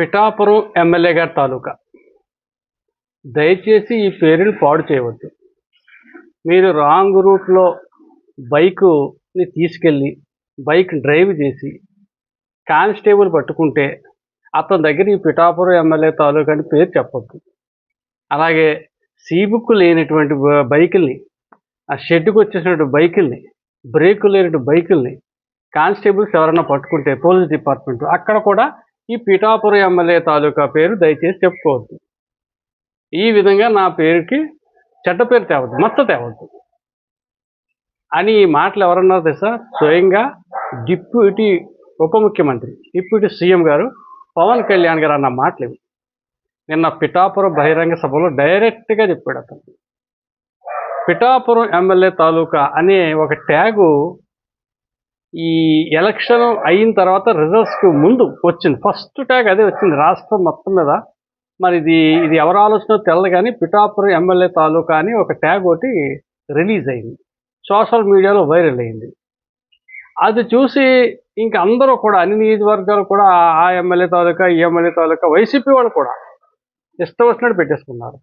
Pithapuram MLA గారి తాలూకా. దయచేసి ఈ పేరుని పాడు చేయవద్దు. మీరు రాంగ్ రూట్లో బైకుని తీసుకెళ్ళి బైక్ డ్రైవ్ చేసి కానిస్టేబుల్ పట్టుకుంటే అతని దగ్గర ఈ పిఠాపురం ఎమ్మెల్యే తాలూకా అని పేరు చెప్పొద్దు. అలాగే సీబుక్ లేనటువంటి బ- బైకుల్ని ఆ షెడ్డుకు వచ్చేసినటువంటి బైకుల్ని బ్రేకు లేనటువంటి బైకుల్ని కానిస్టేబుల్స్ ఎవరైనా పట్టుకుంటే పోలీస్ డిపార్ట్మెంట్ అక్కడ కూడా ఈ పిఠాపురం ఎమ్మెల్యే తాలూకా పేరు దయచేసి చెప్పుకోవద్దు. ఈ విధంగా నా పేరుకి చెడ్డ పేరు తేవద్దు మచ్చ తేవద్దు. అని ఈ మాటలు ఎవరన్నారు తెలుసా? స్వయంగా డిప్యూటీ ఉప ముఖ్యమంత్రి డిప్యూటీ సీఎం గారు పవన్ కళ్యాణ్ గారు అన్న మాటలు ఇవి. నిన్న పిఠాపురం బహిరంగ సభలో డైరెక్ట్గా చెప్పాడు అతను. పిఠాపురం ఎమ్మెల్యే తాలూకా అనే ఒక ట్యాగు ఈ ఎలక్షన్ అయిన తర్వాత రిజల్ట్స్కి ముందు వచ్చింది. ఫస్ట్ ట్యాగ్ అదే వచ్చింది. రాష్ట్రం మొత్తం మీద. మరి ఇది ఇది ఎవరు ఆలోచన తెల్లదు కానీ పిఠాపురం ఎమ్మెల్యే తాలూకా అని ఒక ట్యాగ్ ఒకటి రిలీజ్ అయింది. సోషల్ మీడియాలో వైరల్ అయింది. అది చూసి ఇంక అందరూ కూడా అన్ని నియోజకవర్గాలు కూడా ఆ- ఆ ఎమ్మెల్యే తాలూకా ఈ ఎమ్మెల్యే తాలూకా వైసీపీ వాళ్ళు కూడా ఇష్టం వచ్చినట్టు పెట్టేసుకున్నారు.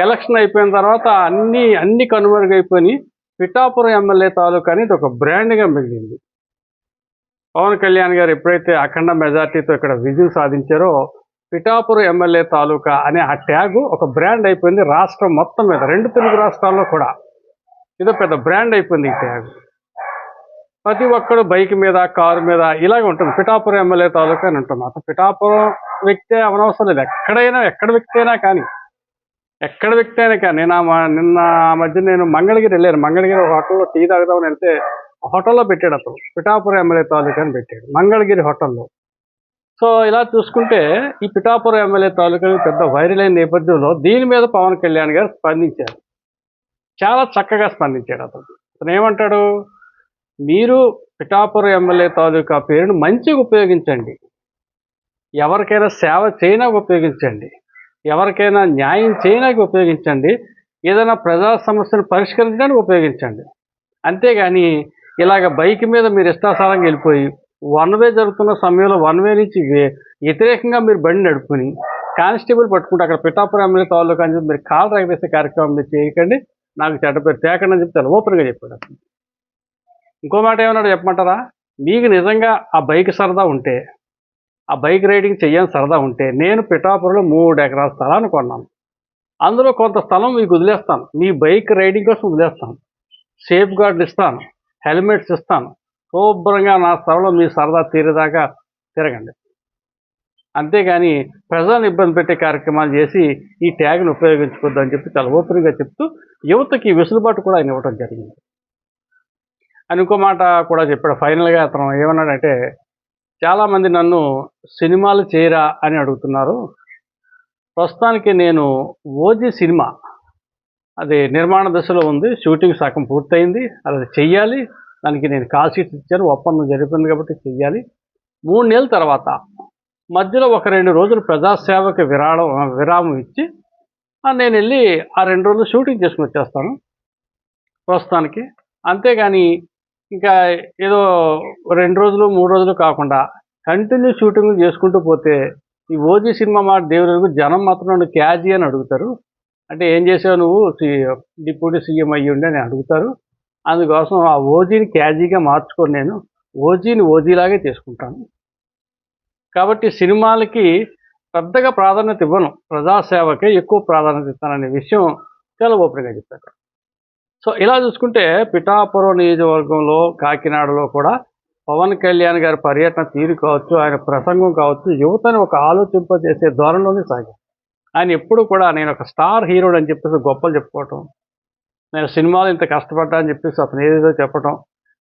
ఎలక్షన్ అయిపోయిన తర్వాత అన్ని అన్ని కనుమరుగైపోయి పిఠాపురం ఎమ్మెల్యే తాలూకా అనేది ఒక బ్రాండ్గా మిగిలింది. పవన్ కళ్యాణ్ గారు ఎప్పుడైతే అఖండ మెజార్టీతో ఇక్కడ విజయం సాధించారో పిఠాపురం ఎమ్మెల్యే తాలూకా అనే ఆ ట్యాగ్ ఒక బ్రాండ్ అయిపోయింది రాష్ట్రం మొత్తం మీద. రెండు తెలుగు రాష్ట్రాల్లో కూడా ఇదో పెద్ద బ్రాండ్ అయిపోయింది ఈ ట్యాగ్. ప్రతి ఒక్కడు బైక్ మీద కారు మీద ఇలాగ ఉంటుంది. పిఠాపురం ఎమ్మెల్యే తాలూకా అని ఉంటుంది అసలు పిఠాపురం వ్యక్తే అవనవసరం లేదు. ఎక్కడైనా ఎక్కడ వ్యక్తి అయినా కానీ ఎక్కడ వ్యక్తి అయినా కానీ నేను నిన్న ఆ మధ్య నేను మంగళగిరి వెళ్ళాను. మంగళగిరి ఒక హోటల్లో టీ తాగుదామని వెళ్తే హోటల్లో పెట్టాడు అతను. పిఠాపురం ఎమ్మెల్యే తాలూకా అని పెట్టాడు. మంగళగిరి హోటల్లో. సో ఇలా చూసుకుంటే ఈ పిఠాపురం ఎమ్మెల్యే తాలూకా పెద్ద వైరల్ అయిన నేపథ్యంలో దీని మీద పవన్ కళ్యాణ్ గారు స్పందించారు. చాలా చక్కగా స్పందించాడు అతను. అతను ఏమంటాడు? మీరు పిఠాపురం ఎమ్మెల్యే తాలూకా పేరును మంచిగా ఉపయోగించండి. ఎవరికైనా సేవ చేయడానికి ఉపయోగించండి. ఎవరికైనా న్యాయం చేయడానికి ఉపయోగించండి. ఏదైనా ప్రజా సమస్యను పరిష్కరించడానికి ఉపయోగించండి. అంతేగాని ఇలాగ బైక్ మీద మీరు ఇష్టాసారంగా వెళ్ళిపోయి వన్ వే జరుగుతున్న సమయంలో వన్ వే నుంచి వ్యతిరేకంగా మీరు బండి నడుపుకుని కానిస్టేబుల్ పట్టుకుంటే అక్కడ పిఠాపురం ఎమ్మెల్యే తాలూకా అని చెప్పి మీరు కాలు రగవేసే కార్యక్రమం మీరు చేయకండి. నాకు చెడ్డ పేరు తేకండి అని చెప్తే ఓపెన్గా చెప్పాడు ఇంకో మాట ఏమన్నాడు చెప్పమంటారా? మీకు నిజంగా ఆ బైక్ సరదా ఉంటే ఆ బైక్ రైడింగ్ చేయని సరదా ఉంటే నేను పిఠాపురంలో మూడు ఎకరాల స్థలాన్ని కొన్నాను. అందులో కొంత స్థలం మీకు వదిలేస్తాను. మీ బైక్ రైడింగ్ కోసం వదిలేస్తాను. సేఫ్ గార్డులు ఇస్తాను. హెల్మెట్స్ ఇస్తాను. శుభ్రంగా నా స్థలంలో మీ సరదా తీరేదాకా తిరగండి. అంతేగాని ప్రజలను ఇబ్బంది పెట్టే కార్యక్రమాలు చేసి ఈ ట్యాగ్ను ఉపయోగించుకోవద్దు అని చెప్పి చాలా చెప్తూ యువతకి వెసులుబాటు కూడా ఆయన ఇవ్వడం జరిగింది. అని ఇంకో మాట కూడా చెప్పాడు. ఫైనల్గా అతను ఏమన్నాడంటే చాలామంది నన్ను సినిమాలు చేయరా అని అడుగుతున్నారు. ప్రస్తుతానికి నేను ఓజీ సినిమా అది నిర్మాణ దశలో ఉంది షూటింగ్ సగం పూర్తయింది అది చెయ్యాలి దానికి నేను కాల్ షీట్స్ ఇచ్చాను ఒప్పందం జరిపింది కాబట్టి చెయ్యాలి. మూడు నెలల తర్వాత మధ్యలో ఒక రెండు రోజులు ప్రజాసేవకి విరాళం విరామం ఇచ్చి నేను వెళ్ళి ఆ రెండు రోజులు షూటింగ్ చేసుకుని వచ్చేస్తాను ప్రస్తుతానికి. అంతేగాని ఇంకా ఏదో రెండు రోజులు మూడు రోజులు కాకుండా కంటిన్యూ షూటింగ్ చేసుకుంటూ పోతే ఈ ఓజీ సినిమా మాట దేవుడు జనం మాత్రం నన్ను క్యాజీ అని అడుగుతారు. అంటే ఏం చేసావు నువ్వు? డిప్యూటీ సీఎం అయ్యి ఉండి అని అడుగుతారు. అందుకోసం ఆ ఓజీని క్యాజీగా మార్చుకొని నేను ఓజీని ఓజీలాగే చేసుకుంటాను. కాబట్టి సినిమాలకి పెద్దగా ప్రాధాన్యత ఇవ్వను. ప్రజాసేవకే ఎక్కువ ప్రాధాన్యత ఇస్తాననే విషయం చాలా ఓపెన్గా చెప్పారు. సో ఇలా చూసుకుంటే పిఠాపురం నియోజకవర్గంలో కాకినాడలో కూడా పవన్ కళ్యాణ్ గారి పర్యటన తీరు కావచ్చు ఆయన ప్రసంగం కావచ్చు యువతని ఒక ఆలోచింపజేసే ధోరణిలోనే సాగారు. ఆయన ఎప్పుడు కూడా నేను ఒక స్టార్ హీరోడు అని చెప్పేసి గొప్పలు చెప్పుకోవటం నేను సినిమాలు ఇంత కష్టపడ్డా అని చెప్పేసి అతను ఏదేదో చెప్పటం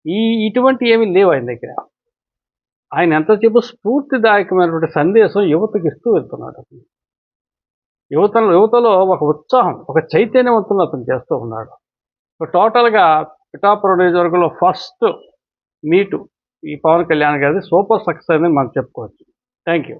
ఈ ఇటువంటి ఏమీ లేవు ఆయన దగ్గర. ఆయన ఎంతసేపు స్ఫూర్తిదాయకమైనటువంటి సందేశం యువతకి ఇస్తూ వెళ్తున్నాడు. అతను యువత యువతలో ఒక ఉత్సాహం ఒక చైతన్యవంతులు అతను చేస్తూ ఉన్నాడు. టోటల్గా పిఠాపురం నియోజకవర్గంలో ఫస్ట్ మీటు ఈ పవన్ కళ్యాణ్ గారిది. సూపర్ సక్సెస్ అని మనం చెప్పుకోవచ్చు. Thank you